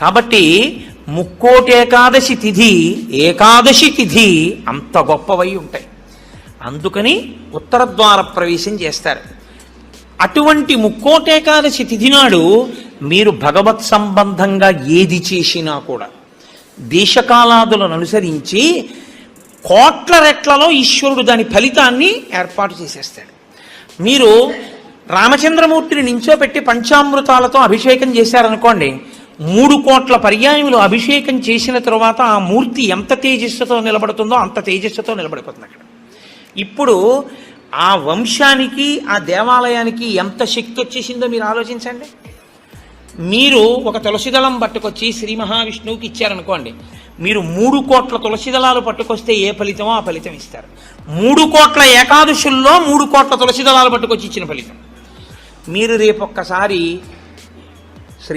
కాబట్టి ముక్కోటి ఏకాదశి తిథి ఏకాదశి తిథి అంత గొప్పవై ఉంటాయి. అందుకని ఉత్తర ద్వార ప్రవేశం చేస్తారు. అటువంటి ముక్కోటేకాదశి తిథి నాడు మీరు భగవత్ సంబంధంగా ఏది చేసినా కూడా దేశకాలాదులను అనుసరించి కోట్ల రెట్లలో ఈశ్వరుడు దాని ఫలితాన్ని ఏర్పాటు చేసేస్తాడు. మీరు రామచంద్రమూర్తిని నించోపెట్టి పంచామృతాలతో అభిషేకం చేశారనుకోండి మూడు కోట్ల పర్యాయములు అభిషేకం చేసిన తరువాత ఆ మూర్తి ఎంత తేజస్సుతో నిలబడుతుందో అంత తేజస్సుతో నిలబడిపోతుంది అక్కడ. ఇప్పుడు ఆ వంశానికి ఆ దేవాలయానికి ఎంత శక్తి వచ్చేసిందో మీరు ఆలోచించండి. మీరు ఒక తులసిదళం పట్టుకొచ్చి శ్రీ మహావిష్ణువుకి ఇచ్చారనుకోండి మీరు మూడు కోట్ల తులసి దళాలు పట్టుకొస్తే ఏ ఫలితమో ఆ ఫలితం ఇస్తారు. మూడు కోట్ల ఏకాదశుల్లో మూడు కోట్ల తులసి దళాలు పట్టుకొచ్చి ఇచ్చిన ఫలితం. మీరు రేపొక్కసారి శ్రీ